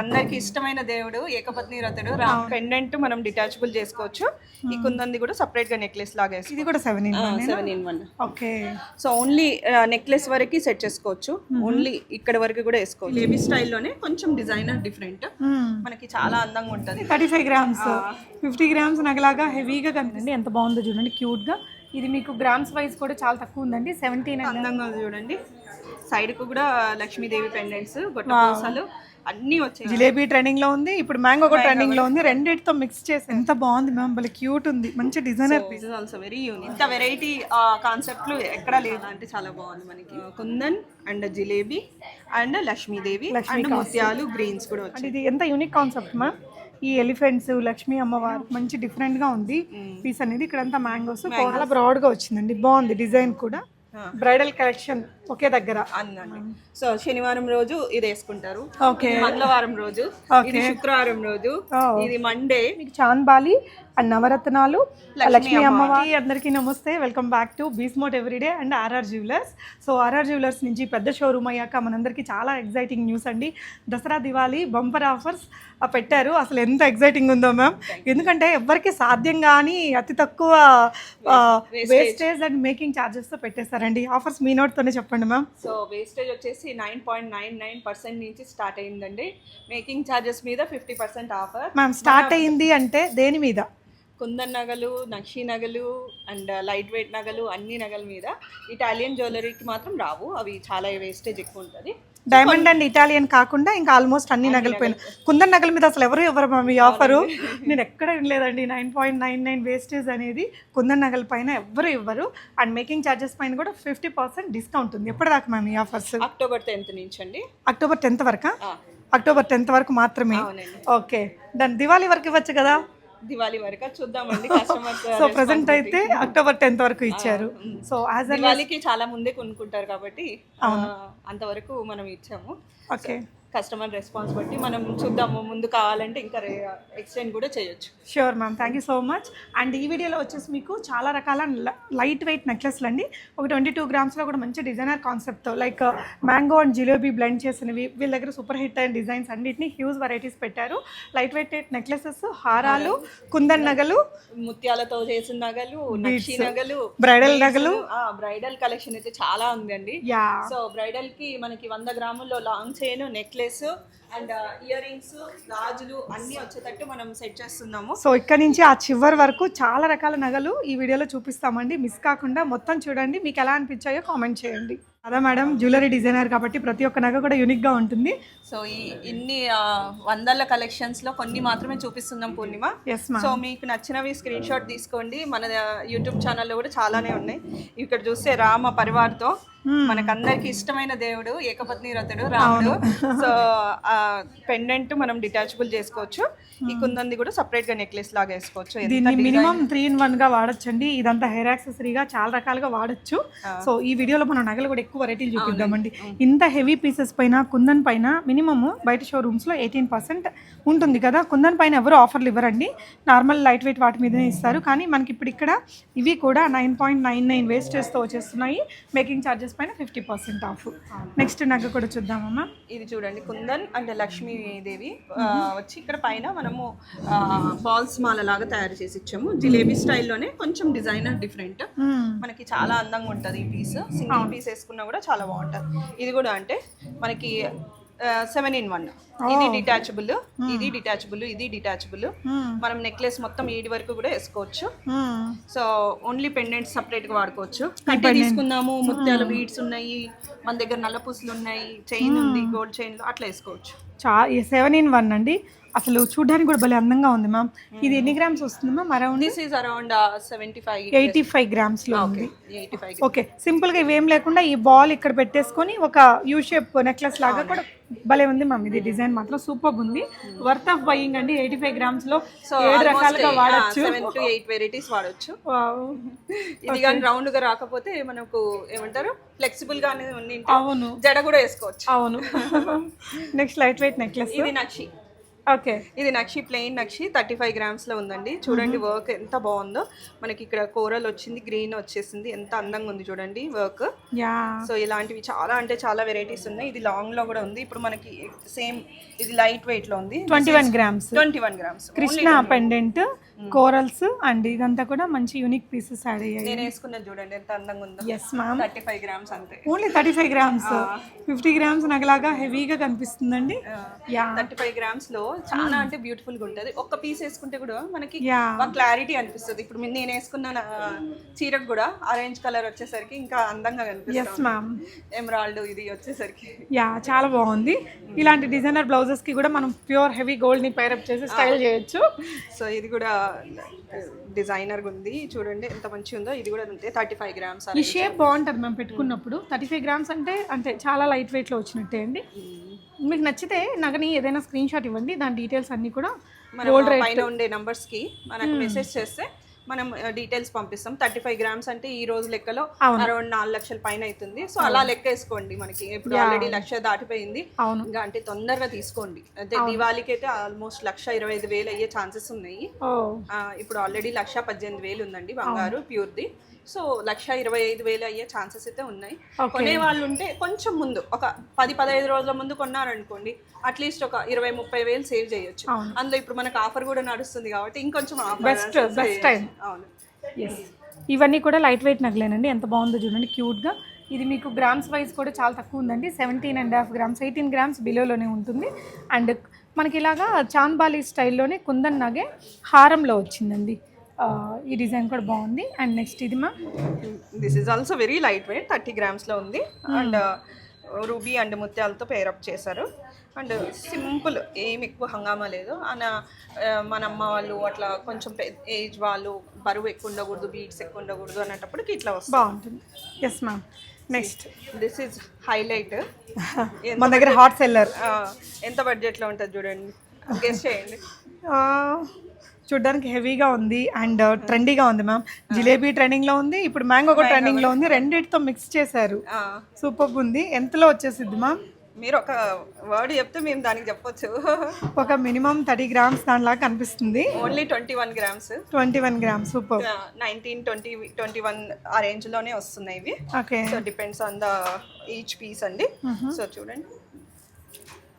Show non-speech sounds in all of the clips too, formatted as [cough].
అందరికి ఇష్టమైన దేవుడు ఏకపత్ని రథుడు రామ్. పెండెంట్ మనం డిటాచబుల్ చేసుకోవచ్చు. ఈ కుందంది కూడా సపరేట్గా నెక్లెస్ లాగా ఇది కూడా seven in seven in one okay. So only necklace వరకు సెట్ చేసుకోవచ్చు. ఓన్లీ ఇక్కడ వరకు కూడా వేసుకోవచ్చు. బేబీ స్టైల్లోనే కొంచెం డిజైనర్ డిఫరెంట్ మనకి చాలా అందంగా ఉంటుంది. Thirty five grams fifty grams నగలాగా హెవీగా కనిపిస్తుంది. ఎంత బాగుందో చూడండి క్యూట్గా ఇది మీకు గ్రామ్స్ వైజ్ కూడా చాలా తక్కువ ఉందండి సెవెంటీన్ అందంగా చూడండి. సైడ్కు కూడా లక్ష్మీదేవి పెండెంట్స్ గొట్ట పూసలు అన్ని వచ్చాయి. జిలేబీ ట్రెండింగ్లో ఉంది ఇప్పుడు మ్యాంగో కూడా ట్రెండింగ్లో ఉంది. రెండిటితో మిక్స్ చేసి ఎంత బాగుంది మ్యామ్ భలే క్యూట్ ఉంది. మంచి designer is also very unique ఇంత వెరైటీ కాన్సెప్ట్లు ఎక్కడ లేదు అంటే చాలా బాగుంది మనకి. Kundan and jalebi and Lakshmidevi and ముత్యాలు గ్రీన్స్ కూడా వచ్చాయి. ఇది ఎంత యూనిక్ కాన్సెప్ట్ మ్యామ్ ఈ ఎలిఫెంట్స్ లక్ష్మీ అమ్మవారు మంచి డిఫరెంట్గా ఉంది. పీస్ అనేది ఇక్కడ అంతా మ్యాంగోస్ చాలా బ్రాడ్గా వచ్చిందండి. బాగుంది డిజైన్ కూడా. బ్రైడల్ కలెక్షన్ ఒకే దగ్గర. అందండి. సో శనివారం రోజు ఇది వేసుకుంటారు. ఓకే. మంగళవారం రోజు. ఇది శుక్రవారం రోజు. ఇది మండే. మీకు చాంద్బాలి అండ్ నవరత్నాలు. లక్ష్మీ అమ్మవారి. అందరికీ నమస్తే. Welcome back to బీస్మోట్ everyday and RR jewellers so RR jewellers నుంచి పెద్ద షోరూమ్ అయ్యాక మనందరికీ చాలా ఎగ్జైటింగ్ న్యూస్ అండి. దసరా దివాళీ బంపర్ ఆఫర్స్ పెట్టారు. అసలు ఎంత ఎగ్జైటింగ్ ఉందో మ్యామ్ ఎందుకంటే ఎవరికి సాధ్యం కానీ అతి తక్కువ వేస్టేజ్ అండ్ మేకింగ్ ఛార్జెస్తో పెట్టేస్తారండి ఆఫర్స్ మీ నోట్తోనే చెప్పండి మ్యామ్ సో వేస్టేజ్ వచ్చేసి nine point nine nine percent నుంచి స్టార్ట్ అయిందండి. మేకింగ్ ఛార్జెస్ మీద fifty percent offer ma'am start అయ్యింది అంటే దేని మీద? కుందన్ నగలు నక్షి నగలు అండ్ లైట్ వెయిట్ నగలు అన్ని నగల మీద ఇటాలియన్ జ్యువెలరీకి మాత్రం రావు. అవి చాలా వేస్టేజ్ ఎక్కువ ఉంటుంది. డైమండ్ అండ్ ఇటాలియన్ కాకుండా ఇంకా ఆల్మోస్ట్ అన్ని నగలు పోయిన కుందన్ నగల మీద అసలు ఎవరు ఎవరు ఈ ఆఫరు నేను ఎక్కడ వినలేదండి. Nine point nine nine wastage అనేది కుందన్ నగల పైన ఎవరు ఇవ్వరు. అండ్ మేకింగ్ ఛార్జెస్ పైన కూడా ఫిఫ్టీ పర్సెంట్ డిస్కౌంట్ ఉంది. ఎప్పటిదాకా మ్యామ్ ఈ ఆఫర్స్ అక్టోబర్ టెన్త్ నుంచి అండి. అక్టోబర్ టెన్త్ వరకా? అక్టోబర్ టెన్త్ వరకు మాత్రమే? ఓకే దాని దివాళీ వరకు ఇవ్వచ్చు కదా? దివాళీ వరకు చూద్దామండి. [laughs] కస్టమర్స్ సో ప్రజెంట్ అయితే అక్టోబర్ టెన్త్ వరకు ఇచ్చారు. సో యాజ్ దివాళీకి చాలా ముందే కొనుక్కుంటారు కాబట్టి అంతవరకు మనం ఇచ్చాము. ఓకే. కస్టమర్ రెస్పాన్స్ బట్టి మనం చూద్దాము ముందు కావాలంటే ఇంకా ఎక్స్టెండ్ కూడా చేయొచ్చు. Sure ma'am thank you so much and ఈ వీడియోలో వచ్చేసి మీకు చాలా రకాల లైట్ వెయిట్ నెక్లెస్లు అండి ఒక ట్వంటీ టూ గ్రామ్స్లో కూడా మంచి డిజైనర్ కాన్సెప్ట్తో like mango and jalebi blend చేసినవి. వీళ్ళ దగ్గర సూపర్ హిట్ అయిన డిజైన్స్ అన్నిటిని హ్యూజ్ వెరైటీస్ పెట్టారు. లైట్ వెయిట్ నెక్లెసెస్ హారాలు కుందన్ నగలు ముత్యాలతో చేసిన నగలు నగలు బ్రైడల్ నగలు. బ్రైడల్ కలెక్షన్ అయితే చాలా ఉందండి. సో బ్రైడల్కి మనకి వంద గ్రాముల్లో long chain necklace plus and earrings గాజులు అన్ని వచ్చేటట్టు మనం సెట్ చేస్తున్నాము. సో ఇక్కడ నుంచి ఆ చివరి వరకు చాలా రకాల నగలు ఈ వీడియోలో చూపిస్తామండి. మిస్ కాకుండా మొత్తం చూడండి. మీకు ఎలా అనిపించాయో కామెంట్ చేయండి. అదా మేడం జ్యువెలరీ డిజైనర్ కాబట్టి ప్రతి ఒక్క నగ కూడా యూనిక్గా ఉంటుంది. సో ఈ ఇన్ని ఆ, వందల కలెక్షన్స్లో కొన్ని మాత్రమే చూపిస్తున్నాం పూర్ణిమ. సో మీకు నచ్చినవి స్క్రీన్ షాట్ తీసుకోండి. మన యూట్యూబ్ ఛానల్లో కూడా చాలానే ఉన్నాయి. ఇక్కడ చూస్తే రామ పరివార్తో మనకు అందరికి ఇష్టమైన దేవుడు ఏకపత్ని రథుడు రాముడు. సో [laughs] పెండెంట్ మనం డిటాచబుల్ చేసుకోవచ్చు. ఈ కుందంది కూడా సపరేట్గా నెక్లెస్ లాగా వేసుకోవచ్చు. దీన్ని మినిమం త్రీ ఇన్ వన్గా వాడొచ్చండి. ఇదంతా హెయిర్ యాక్సెసరీగా చాలా రకాలుగా వాడొచ్చు. సో ఈ వీడియోలో మనం నగలు కూడా ఎక్కువ వెరైటీలు చూపిద్దామండి. ఇంత హెవీ పీసెస్ పైన కుందన్ పైన మినిమమ్ బయట షోరూమ్స్లో ఎయిటీన్ పర్సెంట్ ఉంటుంది కదా. కుందన్ పైన ఎవరు ఆఫర్లు ఇవ్వరండి. నార్మల్ లైట్ వెయిట్ వాటి మీదనే ఇస్తారు. కానీ మనకి ఇప్పుడు ఇక్కడ ఇవి కూడా నైన్ పాయింట్ నైన్ నైన్ వేస్టేజ్తో వచ్చేస్తున్నాయి. మేకింగ్ ఛార్జెస్ పైన ఫిఫ్టీ పర్సెంట్ ఆఫ్ నెక్స్ట్ నగ కూడా చూద్దామమ్మా. ఇది చూడండి. కుందన్ అండ్ లక్ష్మీదేవి ఆ, వచ్చి ఇక్కడ పైన మనము బాల్స్ మాల లాగా తయారు చేసి ఇచ్చాము. జిలేబీ స్టైల్లోనే కొంచెం డిజైనర్ డిఫరెంట్. మనకి చాలా అందంగా ఉంటుంది ఈ పీస్. సింగిల్ పీస్ వేసుకున్నా కూడా చాలా బాగుంటుంది. ఇది కూడా అంటే మనకి సెవెన్ ఇన్ వన్ ఇది డిటాచబుల్ ఇది డిటాచబుల్ ఇది డిటాచబుల్ మనం నెక్లెస్ మొత్తం ఏడి వరకు కూడా వేసుకోవచ్చు. సో ఓన్లీ పెండెంట్స్ సపరేట్గా వాడుకోవచ్చు. కట్టి తీసుకుందాము ముత్యాల బీడ్స్ ఉన్నాయి మన దగ్గర నల్లపూసలు ఉన్నాయి చైన్ ఉంది గోల్డ్ చైన్ అట్లా వేసుకోవచ్చు. చా సెవెన్ ఇన్ వన్ అండి. అసలు చూడడానికి కూడా భలే అందంగా ఉంది మ్యామ్ ఇది ఎన్ని గ్రామ్స్ వస్తుంది ma'am around this is around seventy five eighty five గ్రామ్స్లో ఉంది. ఎయిటీ ఫైవ్ ఓకే సింపుల్గా ఇవేం లేకుండా ఈ బాల్ ఇక్కడ పెట్టేసుకొని ఒక యూ షేప్ నెక్లెస్ లాగా కూడా భలే ఉంది మ్యామ్ ఇది డిజైన్ మాత్రం సూపర్ ఉంది. వర్త్ ఆఫ్ బయింగ్ అండి. ఎయిటీ ఫైవ్ గ్రామ్స్లో సో ఏడు రకాలుగా వాడచ్చు. ఎయిట్ వెరైటీస్ వాడచ్చు. ఇది కానీ రౌండ్గా రాకపోతే మనకు ఏమంటారు? ఫ్లెక్సిబుల్ గానే ఉండి అవును. జడ కూడా వేసుకోవచ్చు. అవును. నెక్స్ట్ లైట్ వెయిట్ నెక్లెస్ ఇది నక్షి ఓకే. ఇది నక్షి ప్లెయిన్ నక్షి థర్టీ ఫైవ్ గ్రామ్స్లో ఉందండి. చూడండి వర్క్ ఎంత బాగుందో. మనకి ఇక్కడ కోరల్ వచ్చింది గ్రీన్ వచ్చేసింది. ఎంత అందంగా ఉంది చూడండి వర్క్. సో ఇలాంటివి చాలా అంటే చాలా వెరైటీస్ ఉన్నాయి. ఇది లాంగ్లో కూడా ఉంది. ఇప్పుడు మనకి సేమ్ ఇది లైట్ వెయిట్లో ఉంది. Twenty one grams. Twenty one grams. Krishna pendant corals and ఇదంతా కూడా మంచి యూనిక్ పీసెస్ యాడ్ అయ్యాయి. నేను వేసుకున్నది చూడండి ఎంత అందంగా ఉందో. Yes ma'am thirty five grams అంతే. Only thirty five grams fifty grams నాకులాగా హెవీగా కనిపిస్తుందండి. యా థర్టీ ఫైవ్ గ్రామ్స్లో చాలా అంటే బ్యూటిఫుల్గా ఉంటది. ఒక్క పీస్ వేసుకుంటే కూడా మనకి క్లారిటీ అనిపిస్తుంది. ఇప్పుడు నేను వేసుకున్న చీరకు కూడా ఆరెంజ్ కలర్ వచ్చేసరికి ఇంకా అందంగా ఎస్ కనిపిస్తుంది మ్యామ్ ఎమరాల్డ్ ఇది వచ్చేసరికి. యా చాలా బాగుంది. ఇలాంటి డిజైనర్ బ్లౌజెస్కి కూడా మనం ప్యూర్ హెవీ గోల్డ్ని పైరప్ చేసి స్టైల్ చేయొచ్చు. సో ఇది కూడా డిజైనర్ ఉంది. చూడండి ఎంత మంచిగా ఉందో ఇది కూడా అంతే థర్టీ ఫైవ్ గ్రామ్స్ ఈ షేప్ బాగుంటుంది మేము పెట్టుకున్నప్పుడు. థర్టీ ఫైవ్ గ్రామ్స్ అంటే అంటే చాలా లైట్ వెయిట్లో వచ్చినట్టే అండి. మీకు నచ్చితే నగని ఏదైనా స్క్రీన్ షాట్ ఇవ్వండి. దాని డీటెయిల్స్ అన్ని కూడా మనం పైన ఉండే numbers కి మనకు మెసేజ్ చేస్తే మనం డీటెయిల్స్ పంపిస్తాం. థర్టీ ఫైవ్ గ్రామ్స్ అంటే ఈ రోజు లెక్కలో అరౌండ్ నాలుగు లక్షల పైన అవుతుంది సో అలా లెక్క వేసుకోండి మనకి. ఇప్పుడు ఆల్రెడీ లక్ష దాటిపోయింది. ఇంకా అంటే తొందరగా తీసుకోండి. అంటే దివాళీకి అయితే ఆల్మోస్ట్ లక్ష ఇరవై ఐదు వేలు అయ్యే ఛాన్సెస్ ఉన్నాయి. ఇప్పుడు ఆల్రెడీ లక్ష పద్దెనిమిది వేలు ఉందండి బంగారు ప్యూర్ది సో లక్ష ఇరవై ఐదు వేలు అయ్యే ఛాన్సెస్ అయితే ఉన్నాయి. కొనే వాళ్ళు ఉంటే కొంచెం ముందు ఒక పది పదహైదు రోజుల ముందు కొన్నారనుకోండి అట్లీస్ట్ ఒక ఇరవై ముప్పై వేలు సేవ్ చేయొచ్చు. అందులో ఇప్పుడు మనకు ఆఫర్ కూడా నడుస్తుంది కాబట్టి ఇంకొంచెం బెస్ట్ బెస్ట్ టైం అవును. ఎస్ ఇవన్నీ కూడా లైట్ వెయిట్ నగలేనండి. ఎంత బాగుందో చూడండి క్యూట్గా ఇది మీకు గ్రామ్స్ వైజ్ కూడా చాలా తక్కువ ఉందండి. Seventeen and half grams eighteen grams బిలోలోనే ఉంటుంది. అండ్ మనకి ఇలాగా చాంబాలి స్టైల్లోనే కుందన్ నగే హారంలో వచ్చిందండి. ఈ డిజైన్ కూడా బాగుంది. అండ్ నెక్స్ట్ ఇది మా this is also very light weight thirty గ్రామ్స్లో ఉంది. అండ్ రూబీ అండ్ ముత్యాలతో పేరప్ చేశారు. అండ్ సింపుల్ ఏం ఎక్కువ హంగామా లేదు. అన ఆ, మన అమ్మ వాళ్ళు అట్లా కొంచెం ఏజ్ వాళ్ళు బరువు ఎక్కువ ఉండకూడదు బీట్స్ ఎక్కువ ఉండకూడదు అనేటప్పటికి ఇట్లా వస్తుంది. బాగుంటుంది. Yes ma'am next this is highlight మన దగ్గర హాట్ సెల్లర్ ఎంత బడ్జెట్లో ఉంటుంది చూడండి. గెస్ట్ చేయండి. చూడ్డానికి హెవీగా ఉంది అండ్ ట్రెండీగా ఉంది మ్యామ్ జిలేబీ ట్రెండింగ్లో ఉంది ఇప్పుడు మ్యాంగో కూడా ట్రెండింగ్లో ఉంది. రెండింటితో మిక్స్ చేశారు. సూపర్ ఉంది. ఎంతలో వచ్చేసిద్ది మ్యామ్ మీరు ఒక వర్డ్ చెప్తే మేము దానికి చెప్పొచ్చు. ఒక మినిమం థర్టీ గ్రామ్స్ దానిలాగా కనిపిస్తుంది. Only twenty one grams twenty one grams super. Nineteen twenty twenty one ఆ రేంజ్లోనే వస్తున్నాయి ఇవి. Okay. So depends on the each piece అండి. సో చూడండి.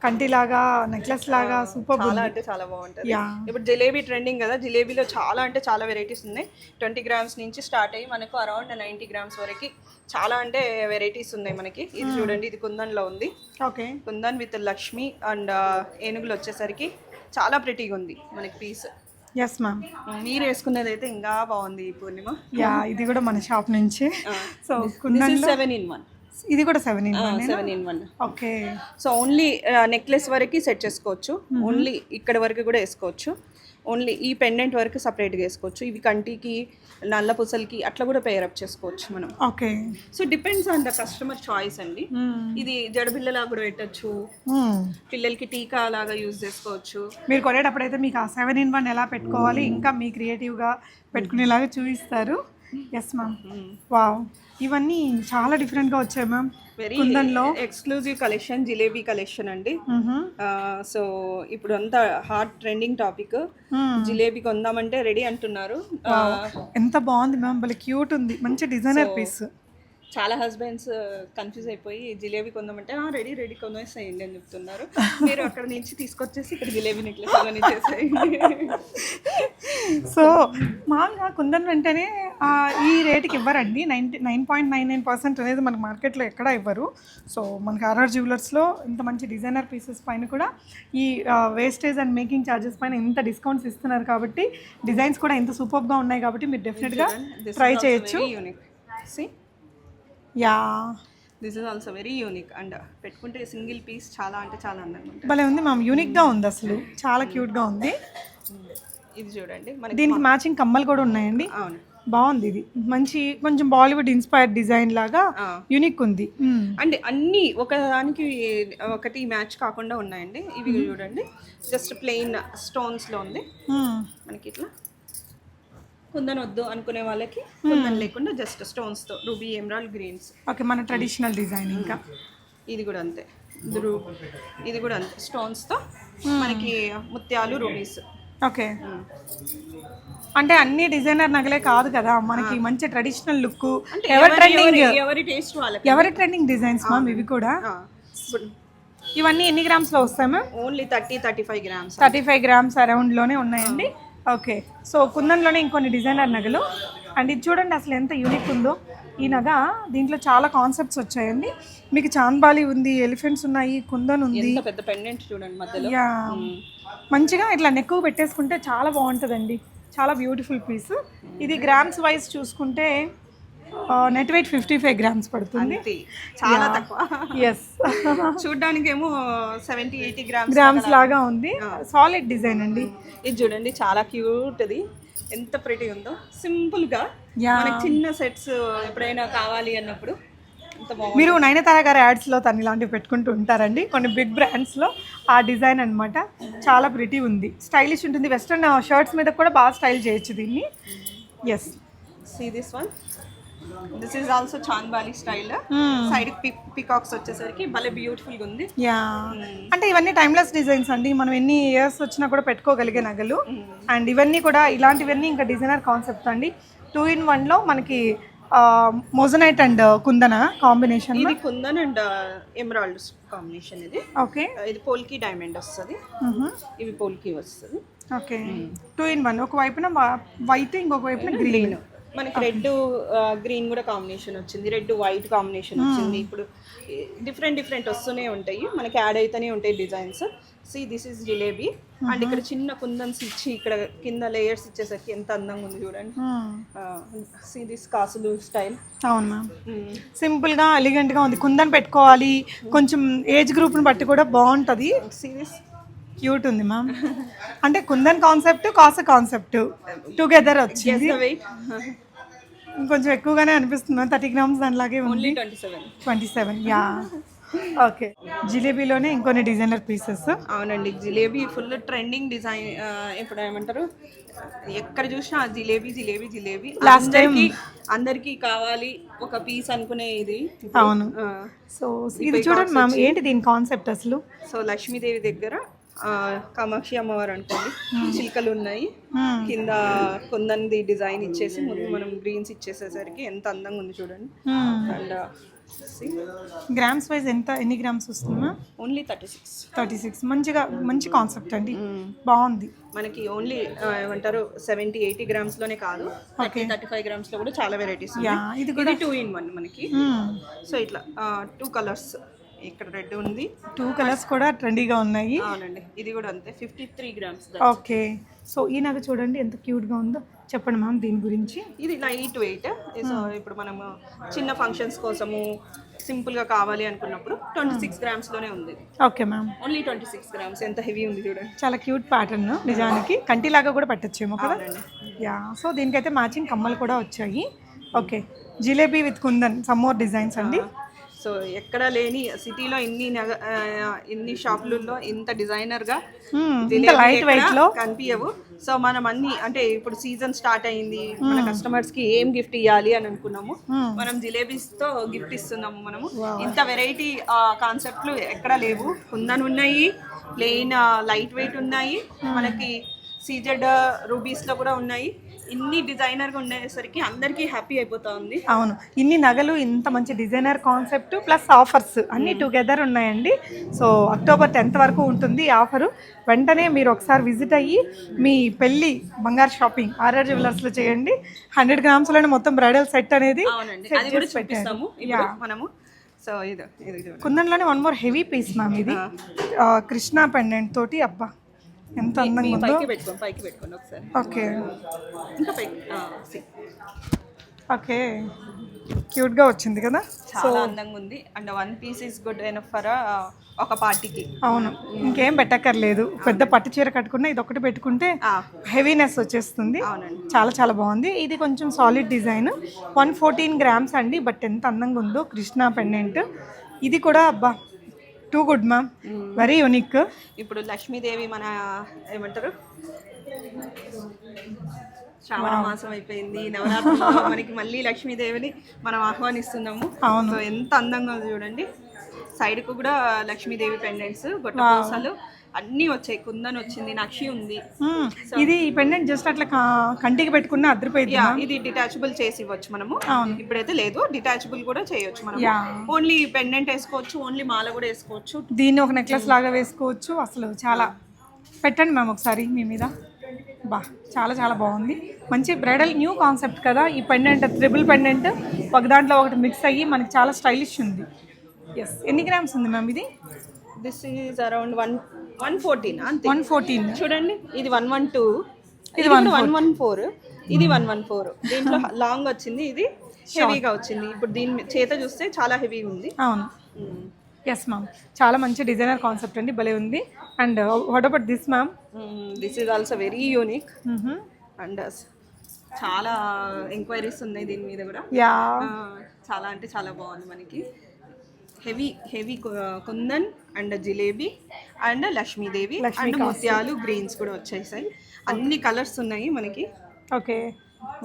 కంటిలాగా నెక్లెస్ లాగా సూపర్ చాలా అంటే చాలా బాగుంటుంది. ఇప్పుడు జిలేబీ ట్రెండింగ్ కదా జిలేబీలో చాలా అంటే చాలా వెరైటీస్ ఉన్నాయి. ట్వంటీ గ్రామ్స్ నుంచి స్టార్ట్ అయ్యి మనకు అరౌండ్ నైంటీ గ్రామ్స్ వరకు చాలా అంటే వెరైటీస్ ఉన్నాయి మనకి. ఇది చూడండి ఇది కుందన్లో ఉంది. Okay kundan with Lakshmi and ఏనుగులు వచ్చేసరికి చాలా ప్రిటీగా ఉంది మనకి పీస్ ఎస్ మ్యామ్ మీరు వేసుకున్నది అయితే ఇంకా బాగుంది ఈ పూర్ణిమ. యా ఇది కూడా మన షాప్ నుంచి. సో సెవెన్ ఇన్ వన్ ఇది కూడా seven in seven in one okay. So only necklace వరకు సెట్ చేసుకోవచ్చు. ఓన్లీ ఇక్కడ వరకు కూడా వేసుకోవచ్చు. ఓన్లీ ఈ పెండెంట్ వరకు సపరేట్గా వేసుకోవచ్చు. ఇవి కంటికి నల్ల పూసలకి అట్లా కూడా పేరప్ చేసుకోవచ్చు మనం. Okay. So depends on the customer choice అండి. ఇది జడబిల్లలా కూడా పెట్టచ్చు. పిల్లలకి టీకా లాగా యూజ్ చేసుకోవచ్చు. మీరు కొనేటప్పుడు అయితే మీకు ఆ సెవెన్ ఇన్ వన్ ఎలా పెట్టుకోవాలి? ఇంకా మీ క్రియేటివ్గా పెట్టుకునేలాగా చూపిస్తారు. ఎస్ మ్యామ్ వావ్ ఇవన్నీ చాలా డిఫరెంట్గా వచ్చాయి ma'am very exclusive collection jalebi collection అండి. సో ఇప్పుడు అంతా హాట్ ట్రెండింగ్ టాపిక్ జిలేబీ కొందామంటే రెడీ అంటున్నారు. ఎంత బాగుంది మ్యామ్ భలే క్యూట్ ఉంది. మంచి డిజైనర్ పీస్ చాలా హస్బెండ్స్ కన్ఫ్యూజ్ అయిపోయి జిలేబీ కొందామంటే రెడీ రెడీ కొనేసేయండి అని చెప్తున్నారు. [laughs] మీరు అక్కడ నుంచి తీసుకొచ్చేసి ఇక్కడ జిలేబీ నెక్లెస్ అవన్నీ చేసేయండి. [laughs] సో మామూలుగా కుందన్ వెంటనే ఈ రేటుకి ఇవ్వరండి. Ninety nine point nine nine percent అనేది మనకి మార్కెట్లో ఎక్కడా ఇవ్వరు. సో మనకి ఆర్ఆర్ జ్యువెలర్స్లో ఇంత మంచి డిజైనర్ పీసెస్ పైన కూడా ఈ వేస్టేజ్ అండ్ మేకింగ్ ఛార్జెస్ పైన ఇంత డిస్కౌంట్స్ ఇస్తున్నారు కాబట్టి డిజైన్స్ కూడా ఇంత సూపర్గా ఉన్నాయి కాబట్టి మీరు డెఫినెట్గా ట్రై చేయొచ్చు. Unique see yeah. This is also very unique and పెట్టుకుంటే సింగిల్ పీస్ చాలా అంటే చాలా అందంగా ఉంటుంది. భలే ఉంది మ్యామ్ యూనిక్గా ఉంది అసలు. చాలా క్యూట్గా ఉంది. ఇది చూడండి. మనకి దీనికి మ్యాచింగ్ కమ్మలు కూడా ఉన్నాయండి. అవును. బాగుంది ఇది. మంచి కొంచెం బాలీవుడ్ ఇన్స్పైర్డ్ డిజైన్ లాగా. యూనిక్ ఉంది. మ్మ్. అంటే అన్ని ఒకదానికి ఒకటి మ్యాచ్ కాకుండా ఉన్నాయండి. ఇవి చూడండి. జస్ట్ ప్లెయిన్ స్టోన్స్లో ఉంది. మనకి ఇట్లా కుందన్ వద్దు అనుకునే వాళ్ళకి కుందన్ లేకుండా జస్ట్ స్టోన్స్తో రూబీ ఎమరాల్డ్ గ్రీన్స్ ఓకే మన ట్రెడిషనల్ డిజైన్ ఇంకా. ఇది కూడా అంతే. ఇది ఇది కూడా అంతే. స్టోన్స్తో మనకి ముత్యాలు రూబీస్ ఓకే. అంటే అన్ని డిజైనర్ నగలే కాదు కదా మనకి మంచి ట్రెడిషనల్ లుక్ ఎవరి ట్రెండింగ్ ఎవరి టేస్ట్ వాళ్ళకి. ఎవరి ట్రెండింగ్ డిజైన్స్ మ్యామ్ ఇవి కూడా? ఇవన్నీ ఎన్ని గ్రామ్స్లో వస్తాయి ma'am only thirty thirty five grams thirty five grams అరౌండ్లోనే ఉన్నాయండి. ఓకే. సో కుందన్లోనే ఇంకొన్ని డిజైనర్ నగలు. అండ్ ఇది చూడండి అసలు ఎంత యూనిక్ ఉందో. ఈ నగ దీంట్లో చాలా కాన్సెప్ట్స్ వచ్చాయండి. మీకు చాంద్బాలి ఉంది ఎలిఫెంట్స్ ఉన్నాయి కుందన్ ఉంది. పెద్ద పెండెంట్ చూడండి మధ్యలో. యా. మంచిగా ఇట్లా నెక్ పెట్టేసుకుంటే చాలా బాగుంటుందండి. చాలా బ్యూటిఫుల్ పీస్. ఇది గ్రామ్స్ వైజ్ చూసుకుంటే net weight fifty five grams పడుతుంది. చాలా తక్కువ. ఎస్ చూడ్డానికి ఏమో సెవెంటీ ఎయిటీ గ్రామ్స్ గ్రామ్స్ లాగా ఉంది. సాలిడ్ డిజైన్ అండి. ఇది చూడండి చాలా క్యూట్ అది ఎంత ప్రెటీ ఉందో. సింపుల్గా మనకి చిన్న సెట్స్ ఎప్పుడైనా కావాలి అన్నప్పుడు మీరు నయనతార గారి యాడ్స్లో తను ఇలాంటివి పెట్టుకుంటూ ఉంటారండి. కొన్ని బిగ్ బ్రాండ్స్లో ఆ డిజైన్ అన్నమాట చాలా ప్రిటీ ఉంది. స్టైలిష్ ఉంటుంది. వెస్ట్రన్ షర్ట్స్ మీద కూడా బాగా స్టైల్ చేయొచ్చు దీన్ని. Yes see this one this is also chandbali style side peacocks వచ్చేసరికి భలే బ్యూటిఫుల్గా ఉంది. యా అంటే ఇవన్నీ టైమ్లెస్ డిజైన్స్ అండి. మనం ఎన్ని ఇయర్స్ వచ్చినా కూడా పెట్టుకోగలిగే నగలు. అండ్ ఇవన్నీ కూడా ఇలాంటివన్నీ ఇంకా డిజైనర్ కాన్సెప్ట్ అండి. టూ ఇన్ వన్లో మనకి మొజనైట్ అండ్ కుందన కాంబినేషన్ ఇది కుందన్ అండ్ ఎమరాల్డ్ కాంబినేషన్ ఇది. ఓకే ఇది పోల్కి డైమండ్ వస్తుంది. ఇవి పోల్కి వస్తుంది. ఓకే టూ ఇన్ వన్ ఒక వైపున వైట్ ఇంకొక వైపున గ్రీన్ మనకి రెడ్ గ్రీన్ కూడా కాంబినేషన్ వచ్చింది. రెడ్ వైట్ కాంబినేషన్ వచ్చింది. ఇప్పుడు డిఫరెంట్ డిఫరెంట్ వస్తూనే ఉంటాయి. మనకి యాడ్ అవుతూనే ఉంటాయి designs. See this is jalebi. And ఇక్కడ చిన్న కుందన్స్ ఇచ్చి ఇక్కడ కింద లేయర్స్ ఇచ్చేసరికి ఎంత అందంగా ఉంది చూడండి. సి దిస్ కాసులు స్టైల్ అవును మ్యామ్ సింపుల్గా ఎలిగెంట్గా ఉంది. కుందన్ పెట్టుకోవాలి. కొంచెం ఏజ్ గ్రూప్ని బట్టి కూడా బాగుంటుంది. సి దిస్ క్యూట్ ఉంది మ్యామ్. అంటే కుందన్ కాన్సెప్ట్ కాస కాన్సెప్ట్ టుగెదర్ వచ్చింది. ఇంకొంచెం ఎక్కువగానే అనిపిస్తుంది. థర్టీ గ్రామ్స్ దానిలాగే ఉంది. Only twenty seven yeah. Okay. జిలేబీలోనే ఇంకొన్ని డిజైనర్ పీసెస్. అవునండి. జిలేబీ ఫుల్ ట్రెండింగ్ డిజైన్ ఇప్పుడు ఏమంటారు? ఎక్కడ చూసినా జిలేబీ జిలేబీ జిలేబీ. అందరికి అందరికి కావాలి ఒక పీస్ అనుకునే ఇది. అవును. సో ఇది చూడండి మ్యామ్. ఏంటి దీని కాన్సెప్ట్ అసలు? సో లక్ష్మీదేవి దగ్గర కామాక్షి అమ్మవారు అనుకోండి. చిలుకలు ఉన్నాయి. కింద కొందంది డిజైన్ ఇచ్చేసి ముందు మనం గ్రీన్స్ ఇచ్చేసేసరికి ఎంత అందంగా ఉంది చూడండి. అండ్ గ్రామ్స్ వైజ్ ఎంత ఎన్ని గ్రామ్స్ వస్తుంది? Only thirty six thirty six మంచిగా మంచి కాన్సెప్ట్ అండి. బాగుంది. మనకి ఓన్లీ ఏమంటారు సెవెంటీ ఎయిటీ గ్రామ్స్లోనే కాదు. థర్టీ థర్టీ ఫైవ్ గ్రామ్స్లో కూడా చాలా వెరైటీస్ ఇది ఇది టూ ఇన్ వన్ మనకి. సో ఇట్లా టూ కలర్స్ ఇక్కడ రెడ్ ఉంది. టూ కలర్స్ కూడా ట్రెండీగా ఉన్నాయి. అవునండి. ఇది కూడా అంతే. Fifty three grams okay. So ఈ నగ చూడండి ఎంత క్యూట్గా ఉందో. చెప్పండి మ్యామ్ దీని గురించి. ఇది లైట్ వెయిట్ సో ఇప్పుడు మనము చిన్న ఫంక్షన్స్ కోసము సింపుల్గా కావాలి అనుకున్నప్పుడు ట్వంటీ సిక్స్ గ్రామ్స్లోనే ఉంది. Okay ma'am. Only twenty six grams ఎంత హెవీ ఉంది చూడండి. చాలా క్యూట్ ప్యాటర్న్ నిజానికి. కంటిలాగా కూడా పెట్టచ్చేమో కదా? యా సో దీనికైతే మ్యాచింగ్ కమ్మలు కూడా వచ్చాయి. Okay. Jalebi with kundan. Some more designs అండి. సో ఎక్కడ లేని సిటీలో ఇన్ని ఇన్ని షాపులలో ఇంత డిజైనర్గా మ్మ్. ఇంత జిలేబీ లైట్ వెయిట్లో? కనిపించవు సో మనం అన్ని అంటే ఇప్పుడు సీజన్ స్టార్ట్ అయింది మన కస్టమర్స్కి ఏం గిఫ్ట్ ఇవ్వాలి అని అనుకున్నాము. మనం జిలేబీస్తో గిఫ్ట్ ఇస్తున్నాము మనము. ఇంత వెరైటీ కాన్సెప్ట్లు ఎక్కడ లేవు. కుందన్ ఉన్నాయి ప్లెయిన్ లైట్ వెయిట్ ఉన్నాయి. మనకి సీజెడ్ రూబీస్లో కూడా ఉన్నాయి. ఇన్ని డిజైనర్గా ఉండేసరికి అందరికీ హ్యాపీ అయిపోతా ఉంది. అవును. ఇన్ని నగలు ఇంత మంచి డిజైనర్ కాన్సెప్ట్ ప్లస్ ఆఫర్స్ అన్నీ టుగెదర్ ఉన్నాయండి. సో అక్టోబర్ టెన్త్ వరకు ఉంటుంది ఆఫరు. వెంటనే మీరు ఒకసారి విజిట్ అయ్యి మీ పెళ్ళి బంగారు షాపింగ్ ఆర్ఆర్ జ్యువెలర్స్లో చేయండి. హండ్రెడ్ గ్రామ్స్లోనే మొత్తం బ్రైడల్ సెట్ అనేది. చూపిస్తాము మనము. సో ఇది. కుందన్లోనే one more heavy piece ma'am ఇది. కృష్ణా పెండెంట్ తోటి అబ్బా. ఎంత అందంగా ఉందో. పైకి పెట్టుకోండి పైకి పెట్టుకోండి ఒకసారి. ఓకే. ఇంకా పైకి. ఓకే. క్యూట్గా వచ్చింది కదా? చాలా అందంగా ఉంది. And one piece is good enough for ఒక పార్టీకి. అవును. ఇంకేం పెట్టక్కర్లేదు. పెద్ద పట్టు చీర కట్టుకున్నా ఇది ఒకటి పెట్టుకుంటే హెవీనెస్ వచ్చేస్తుంది. అవునండి. చాలా చాలా బాగుంది. ఇది కొంచెం solid design. One fourteen grams అండి బట్ ఎంత అందంగా ఉందో కృష్ణా పెండెంట్. ఇది కూడా అబ్బా too good ma'am very unique ఇప్పుడు లక్ష్మీదేవి మన ఏమంటారు? శ్రావణ మాసం అయిపోయింది. నవరాత్రులు మనకి మళ్ళీ లక్ష్మీదేవిని మనం ఆహ్వానిస్తున్నాము. సో ఎంత అందంగా ఉంది చూడండి. సైడ్కు కూడా లక్ష్మీదేవి పెండెంట్స్ గొట్ట పూసలు. అన్నీ వచ్చాయి. కుందన్ వచ్చింది నక్షి ఉంది. ఇది ఈ పెండెంట్ జస్ట్ అట్లా కంటికి పెట్టుకున్న అద్దరిపోయింది యా ఇది డిటాచబుల్ చేసి ఇవ్వచ్చు మనము. ఇప్పుడైతే లేదు డిటాచబుల్ కూడా చేయొచ్చు మనం. ఓన్లీ పెండెంట్ వేసుకోవచ్చు ఓన్లీ మాల కూడా వేసుకోవచ్చు. దీన్ని ఒక నెక్లెస్ లాగా వేసుకోవచ్చు. అసలు చాలా పెట్టండి మ్యామ్ ఒకసారి మీ మీద. బా చాలా చాలా బాగుంది. మంచి బ్రైడల్ న్యూ కాన్సెప్ట్ కదా ఈ పెండెంట్ త్రిబుల్ పెండెంట్ ఒక దాంట్లో ఒకటి మిక్స్ అయ్యి మనకి చాలా స్టైలిష్ ఉంది. ఎస్ ఎన్ని గ్రామ్స్ ఉంది మ్యామ్ ఇది? This is around one one fourteen అంతే. One fourteen. చూడండి ఇది వన్ వన్ టూ. ఇది వన్ వన్ ఫోర్. ఇది వన్ వన్ ఫోర్. దీంట్లో లాంగ్ వచ్చింది ఇది హెవీగా వచ్చింది. ఇప్పుడు దీని చేత చూస్తే చాలా హెవీగా ఉంది. అవును. ఎస్ మ్యామ్ చాలా మంచి డిజైనర్ కాన్సెప్ట్ అండి భలే ఉంది. Uh, and what about this ma'am this is also very unique and చాలా ఎంక్వైరీస్ ఉన్నాయి దీని మీద కూడా. యా చాలా అంటే చాలా బాగుంది మనకి. Heavy heavy kundan and jalebi and Lakshmidevi and ముత్యాలు గ్రీన్స్ కూడా వచ్చేసాయి. అన్ని కలర్స్ ఉన్నాయి మనకి. Okay.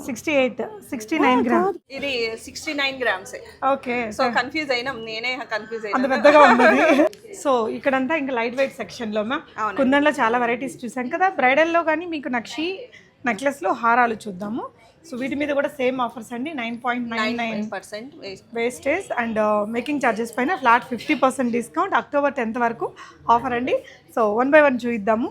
Sixty eight sixty nine gram. ఇది sixty nine grams. Okay. So confuse అయినాం. నేనే కన్ఫ్యూజ్ అంత అయినా పెద్దగా ఉన్నది. సో ఇక్కడంతా ఇంకా లైట్ వెయిట్ సెక్షన్లో మ్యామ్. కుందన్లో చాలా వెరైటీస్ చూసాం కదా. బ్రైడల్లో కానీ మీకు నక్షి నెక్లెస్లో హారాలు చూద్దాము. సో వీటి మీద కూడా సేమ్ ఆఫర్స్ అండి. Nine point nine nine percent wastage and making charges పైన flat fifty percent discount October tenth వరకు ఆఫర్ అండి. సో వన్ బై వన్ చూద్దాము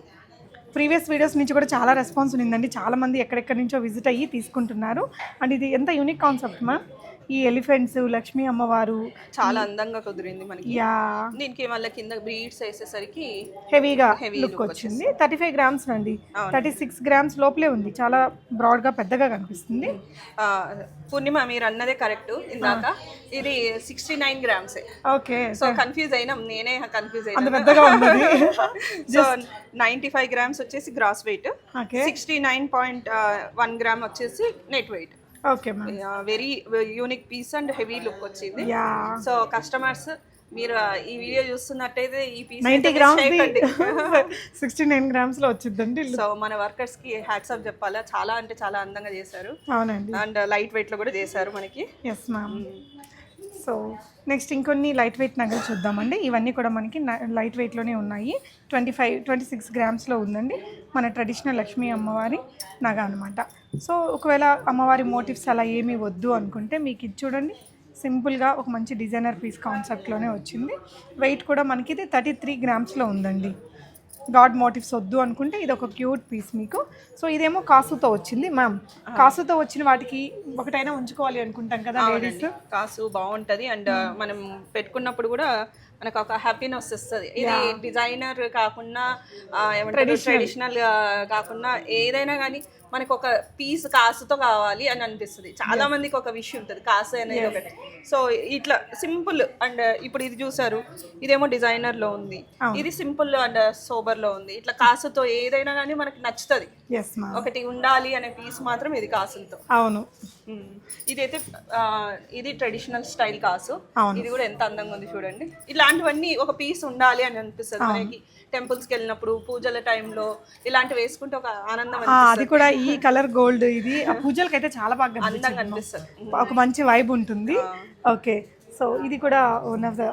ప్రీవియస్ వీడియోస్ నుంచి కూడా చాలా రెస్పాన్స్ ఉండిందండి. చాలా మంది ఎక్కడెక్కడి నుంచో విజిట్ అయ్యి తీసుకుంటున్నారు. అండ్ ఇది ఎంత యూనిక్ కాన్సెప్ట్ మ్యామ్? ఈ ఎలిఫెంట్స్ లక్ష్మీ అమ్మవారు. చాలా అందంగా కుదిరింది మనకి. యా. దీనికి మళ్ళీ కింద బ్రీడ్స్ వేసేసరికి హెవీగా లుక్ వచ్చింది. థర్టీ ఫైవ్ గ్రామ్స్ అండి. థర్టీ సిక్స్ గ్రామ్స్ లోపలే ఉంది. చాలా బ్రాడ్గా పెద్దగా కనిపిస్తుంది. పూర్ణిమ మీరు అన్నదే కరెక్ట్ ఇందాక. ఇది sixty nine grams. Okay. So confuse అయినాం. నేనే కన్ఫ్యూజ్ అయినా పెద్దగా ఉన్నది [laughs] సో నైంటీ ఫైవ్ గ్రామ్స్ వచ్చేసి gross weight. Sixty nine point one gram వచ్చేసి net weight. Okay very unique piece and heavy look వచ్చింది. సో కస్టమర్స్ మీరు ఈ వీడియో చూస్తున్నట్టయితే ఈ piece ninety grams [laughs] sixty nine గ్రామ్స్లో వచ్చిందండి సో మన వర్కర్స్కి హ్యాట్సాప్ చెప్పాలా? చాలా అంటే చాలా అందంగా చేశారు. అవునండి. అండ్ లైట్ వెయిట్లో కూడా చేశారు మనకి. ఎస్ మ్యామ్ సో నెక్స్ట్ ఇంకొన్ని లైట్ వెయిట్ నగలు చూద్దామండి. ఇవన్నీ కూడా మనకి లైట్ వెయిట్లోనే ఉన్నాయి. ట్వంటీ ఫైవ్ ట్వంటీ సిక్స్ గ్రామ్స్లో ఉందండి. మన ట్రెడిషనల్ లక్ష్మీ అమ్మవారి నగ అనమాట సో ఒకవేళ అమ్మవారి మోటివ్స్ అలా ఏమీ వద్దు అనుకుంటే మీకు ఇది చూడండి. సింపుల్గా ఒక మంచి డిజైనర్ పీస్ కాన్సెప్ట్లోనే వచ్చింది. వెయిట్ కూడా మనకి ఇది థర్టీ త్రీ గ్రామ్స్లో ఉందండి. గాడ్ మోటివ్స్ వద్దు అనుకుంటే ఇది ఒక క్యూట్ పీస్ మీకు. సో ఇదేమో కాసుతో వచ్చింది మ్యామ్ కాసుతో వచ్చిన వాటికి ఒకటైనా ఉంచుకోవాలి అనుకుంటాం కదా లేడీస్ కాసు బాగుంటది అండ్ మనం పెట్టుకున్నప్పుడు కూడా మనకు ఒక హ్యాపీనెస్ వస్తుంది. ఇది డిజైనర్ కాకుండా ట్రెడిషనల్ కాకుండా ఏదైనా కానీ మనకు ఒక పీస్ కాసుతో కావాలి అని అనిపిస్తుంది. చాలా మందికి ఒక విషయం ఉంటుంది కాసు అనేది ఒకటి. సో ఇట్లా సింపుల్ అండ్ ఇప్పుడు ఇది చూసారు ఇదేమో డిజైనర్లో ఉంది ఇది సింపుల్ అండ్ సోబర్లో ఉంది. ఇట్లా కాసుతో ఏదైనా కానీ మనకి నచ్చుతుంది. ఒకటి ఉండాలి అనే పీస్ మాత్రం ఇది కాసులతో అవును. ఇదైతే ఇది ట్రెడిషనల్ స్టైల్ కాసు. ఇది కూడా ఎంత అందంగా ఉంది చూడండి. ఇలాంటివన్నీ ఒక పీస్ ఉండాలి అని అనిపిస్తుంది. మనకి టెంపుల్స్కి వెళ్ళినప్పుడు పూజల టైంలో ఇలాంటివి వేసుకుంటే ఒక ఆనందం అది కూడా ఈ కలర్ గోల్డ్ ఇది. ఆ పూజలకి అయితే చాలా బాగా అందంగా కనిపిస్తుంది అనిపిస్తుంది. ఒక మంచి వైబ్ ఉంటుంది. ఓకే. సో ఇది కూడా వన్ ఆఫ్ ద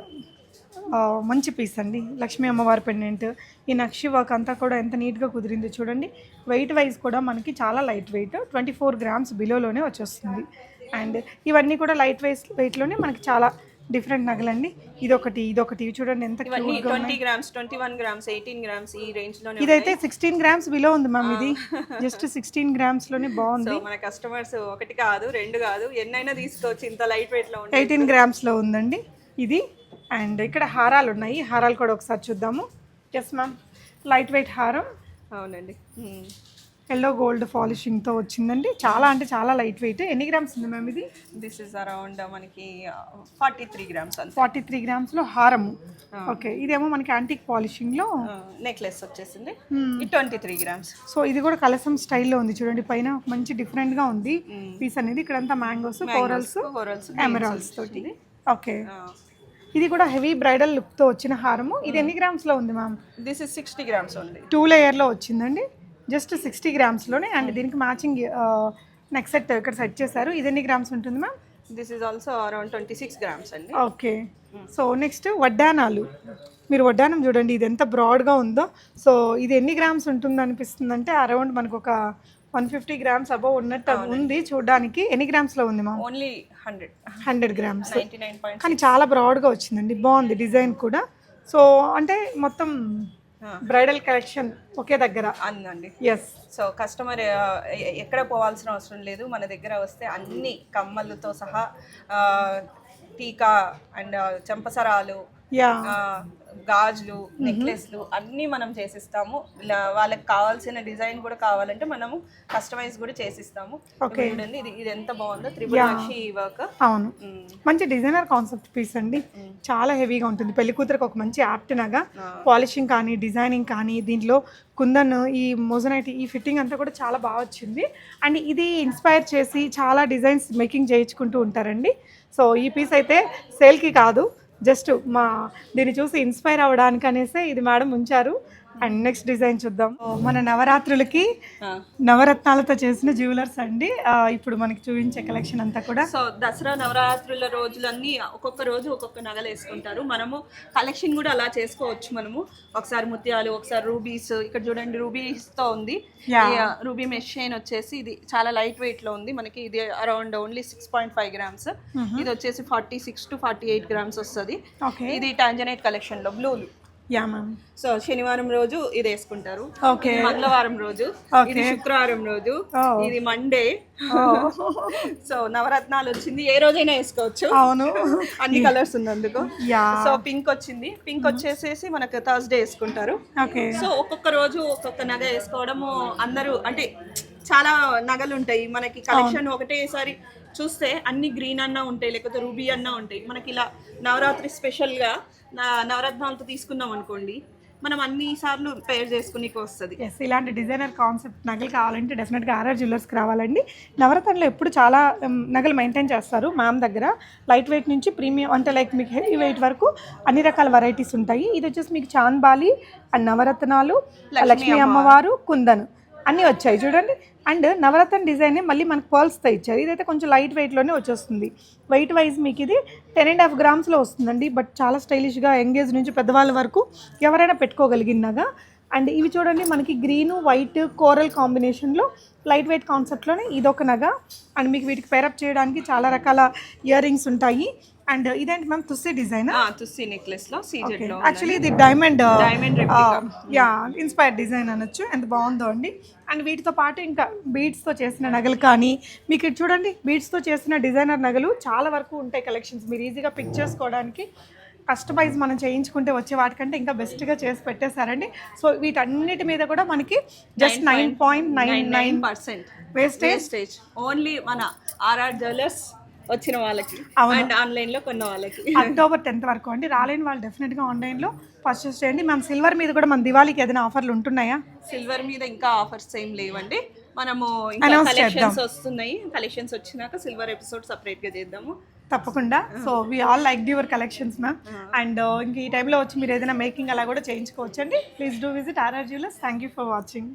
మంచి పీస్ అండి. లక్ష్మీ అమ్మవారి పెండెంట్ ఈ నక్షి వర్క్ అంతా కూడా ఎంత నీట్గా కుదిరింది చూడండి. వెయిట్ వైజ్ కూడా మనకి చాలా light weight twenty four grams బిలోలోనే వచ్చేస్తుంది. అండ్ ఇవన్నీ కూడా లైట్ వెయిట్ వెయిట్లోనే మనకి చాలా డిఫరెంట్ నగలండి. ఇదొకటి ఇదొకటి. ఇవి చూడండి ఎంత twenty grams twenty one grams eighteen grams ఈ రేంజ్లోనే ఇదైతే సిక్స్టీన్ గ్రామ్స్ బిలో ఉంది మ్యామ్ ఇది. జస్ట్ సిక్స్టీన్ గ్రామ్స్లోనే బాగుంది. మన కస్టమర్స్ ఒకటి కాదు రెండు కాదు ఎన్నైనా తీసుకోవచ్చు. ఇంత లైట్ వెయిట్లో ఎయిటీన్ గ్రామ్స్లో ఉందండి ఇది. అండ్ ఇక్కడ హారాలు ఉన్నాయి. హారాలు కూడా ఒకసారి చూద్దాము. ఎస్ మ్యామ్ లైట్ వెయిట్ హారం. అవునండి. ఎల్లో గోల్డ్ పాలిషింగ్తో వచ్చిందండి. చాలా అంటే చాలా లైట్ వెయిట్. ఎన్ని గ్రామ్స్ ఉంది మ్యామ్ ఇది? దిస్ ఇస్ అరౌండ్ మనకి forty three grams forty three గ్రామ్స్లో హారము. ఓకే ఇదేమో మనకి యాంటిక్ పాలిషింగ్లో. నెక్లెస్ వచ్చేసింది. ట్వంటీ త్రీ గ్రామ్స్ సో ఇది కూడా కలసం స్టైల్లో ఉంది చూడండి. పైన మంచి డిఫరెంట్గా ఉంది. పీస్ అనేది ఇక్కడంతా మ్యాంగోస్ కోరల్స్ కోరల్స్ ఎమరాల్స్ తోటి. ఓకే. ఇది కూడా హెవీ బ్రైడల్ లుక్తో వచ్చిన హారము. ఇది ఎన్ని గ్రామ్స్లో ఉంది ma'am? This is sixty grams ఉంది టూ లేయర్లో వచ్చిందండి. జస్ట్ సిక్స్టీ గ్రామ్స్లోనే అండ్ దీనికి మ్యాచింగ్ నెక్ సెట్ ఇక్కడ సెట్ చేశారు. ఇది ఎన్ని గ్రామ్స్ ఉంటుంది ma'am? This is also around twenty six grams అండి. ఓకే. సో నెక్స్ట్ వడ్డానాలు. మీరు వడ్డానం చూడండి ఇది ఎంత బ్రాడ్గా ఉందో. సో ఇది ఎన్ని గ్రామ్స్ ఉంటుంది అనిపిస్తుంది అంటే అరౌండ్ మనకు ఒక వన్ ఫిఫ్టీ గ్రామ్స్ అబౌవ్ ఉన్నట్టు ఉంది చూడడానికి. ఎన్ని గ్రామ్స్లో ఉంది మా ఓన్లీ హండ్రెడ్ హండ్రెడ్ గ్రామ్స్. కానీ చాలా బ్రాడ్గా వచ్చిందండి బాగుంది డిజైన్ కూడా. సో అంటే మొత్తం బ్రైడల్ కలెక్షన్ ఒకే దగ్గర? అందండి ఎస్ సో కస్టమర్ ఎక్కడ పోవాల్సిన అవసరం లేదు. మన దగ్గర వస్తే అన్ని కమ్మలతో సహా టీకా అండ్ చెంపసరాలు గాజులు నెక్లెస్లు అన్నీ మనం చేసిస్తాము. వాళ్ళకి కావాల్సిన డిజైన్ కూడా కావాలంటే మనము కస్టమైజ్ కూడా చేసిస్తాము. చూడండి ఇది ఇది ఎంత బాగుందో త్రిపుల్ నక్షి వర్క్. అవును. మంచి డిజైనర్ కాన్సెప్ట్ పీస్ అండి. చాలా హెవీగా ఉంటుంది. పెళ్ళి కూతురికి ఒక మంచి యాప్ట్ నగా. పాలిషింగ్ కానీ డిజైనింగ్ కానీ దీంట్లో కుందన్ ఈ మొజనైట్ ఈ ఫిట్టింగ్ అంతా కూడా చాలా బాగా వచ్చింది. అండ్ ఇది ఇన్స్పైర్ చేసి చాలా డిజైన్స్ మేకింగ్ చేయించుకుంటూ ఉంటారండి. సో ఈ పీస్ అయితే సేల్కి కాదు. జస్ట్ మా దీన్ని చూసి ఇన్స్పైర్ అవ్వడానికి అనేసి ఇది మేడం ఉంచారు. అండ్ నెక్స్ట్ డిజైన్ చూద్దాం. మన నవరాత్రులకి నవరత్నాలతో చేసిన జ్యువెలర్స్ అండి. ఇప్పుడు మనకి చూపించే కలెక్షన్ అంతా కూడా. సో దసరా నవరాత్రుల రోజులన్నీ ఒక్కొక్క రోజు ఒక్కొక్క నగలు వేసుకుంటారు. మనము కలెక్షన్ కూడా అలా చేసుకోవచ్చు మనము. ఒకసారి ముత్యాలు ఒకసారి రూబీస్. ఇక్కడ చూడండి రూబీస్తో ఉంది. రూబీ మెష్ చైన్ వచ్చేసి ఇది చాలా లైట్ వెయిట్లో ఉంది. మనకి ఇది around only six point five grams ఇది వచ్చేసి forty six to forty eight grams వస్తుంది. ఇది టాంజనైట్ కలెక్షన్లో బ్లూలు యా మ్యామ్. సో శనివారం రోజు ఇది వేసుకుంటారు. ఓకే. మంగళవారం రోజు. ఇది శుక్రవారం రోజు. ఇది మండే. [laughs] సో నవరత్నాలు వచ్చింది. ఏ రోజైనా వేసుకోవచ్చు. అవును. అన్ని కలర్స్ ఉన్నందుకు. యా. సో పింక్ వచ్చింది. పింక్ వచ్చేసేసి మనకు థర్స్డే వేసుకుంటారు. ఓకే. సో ఒక్కొక్క రోజు ఒక్కొక్క నగ వేసుకోవడము అందరూ అంటే చాలా నగలు ఉంటాయి. మనకి కలెక్షన్ ఒకటేసారి చూస్తే అన్ని గ్రీన్ అన్నా ఉంటాయి లేకపోతే రూబీ అన్నా ఉంటాయి. మనకి ఇలా నవరాత్రి స్పెషల్గా నవరత్నాలతో తీసుకున్నాం అనుకోండి మనం అన్ని సార్లు పేర్ చేసుకునేకి వస్తుంది. ఎస్ ఇలాంటి డిజైనర్ కాన్సెప్ట్ నగలు కావాలంటే డెఫినెట్గా ఆర్ఆర్ జ్యువెలర్స్కి రావాలండి. నవరత్నంలో ఎప్పుడు చాలా నగలు మెయింటైన్ చేస్తారు మ్యామ్ దగ్గర. లైట్ వెయిట్ నుంచి ప్రీమియం అంటే లైక్ మీకు హెవీ వెయిట్ వరకు అన్ని రకాల వెరైటీస్ ఉంటాయి. ఇది వచ్చేసి మీకు చాంద్బాలి అండ్ నవరత్నాలు లక్ష్మీ అమ్మవారు కుందన్. అన్నీ వచ్చాయి చూడండి. అండ్ నవరత్న డిజైన్ మళ్ళీ మనకు పర్ల్స్తో ఇచ్చారు. ఇదైతే కొంచెం లైట్ వెయిట్లోనే వచ్చేస్తుంది. వెయిట్ వైజ్ మీకు ఇది టెన్ అండ్ హాఫ్ గ్రామ్స్లో వస్తుందండి. బట్ చాలా స్టైలిష్గా ఎంగేజ్ నుంచి పెద్దవాళ్ళ వరకు ఎవరైనా పెట్టుకోగలిగినగా అండ్ ఇవి చూడండి మనకి గ్రీన్ వైట్ కోరల్ కాంబినేషన్లో లైట్ వెయిట్ కాన్సెప్ట్లోనే ఇదొక నగ. అండ్ మీకు వీటికి పేరప్ చేయడానికి చాలా రకాల ఇయర్ రింగ్స్ ఉంటాయి. అండ్ ఇదేంటి మ్యామ్ తుస్సీ డిజైన్ తుస్సీ నెక్లెస్లో సీజెడ్లో యాక్చువల్లీ ఇది diamond replica. Yeah inspire design అనొచ్చు. ఎంత బాగుందో అండి. అండ్ వీటితో పాటు ఇంకా బీడ్స్తో చేసిన నగలు కానీ మీకు ఇది చూడండి బీడ్స్తో చేసిన డిజైనర్ నగలు చాలా వరకు ఉంటాయి కలెక్షన్స్ మీరు ఈజీగా పిక్ చేసుకోవడానికి కస్టమైజ్ మనం చేయించుకుంటే వచ్చే వాటికంటే ఇంకా బెస్ట్గా చేసి పెట్టేశారండి. సో వీటన్నిటి మీద కూడా మనకి just nine point nine nine percent wastage only మన ఆర్ఆర్ జ్యువెలర్స్ వచ్చిన వాళ్ళకి. అండ్ ఆన్లైన్లో కొన్న వాళ్ళకి. అక్టోబర్ టెన్త్ వరకు అండి. రాలేని వాళ్ళు డెఫినెట్గా ఆన్లైన్లో పర్చేస్ చేయండి. మేము సిల్వర్ మీద కూడా మన దివాళీకి ఏదైనా ఆఫర్లు ఉంటున్నాయా? సిల్వర్ మీద ఇంకా ఆఫర్స్ ఏం లేవండి. మనము ఇంకా కలెక్షన్స్ వస్తున్నాయి. కలెక్షన్స్ వచ్చినాక సిల్వర్ ఎపిసోడ్ సపరేట్గా చేద్దాము. తప్పకుండా. So we all like your collections ma'am and ఇంక ఈ టైంలో వచ్చి మీరు ఏదైనా మేకింగ్ అలా కూడా చేయించుకోవచ్చు అండి please do visit RR jewellers thank you for watching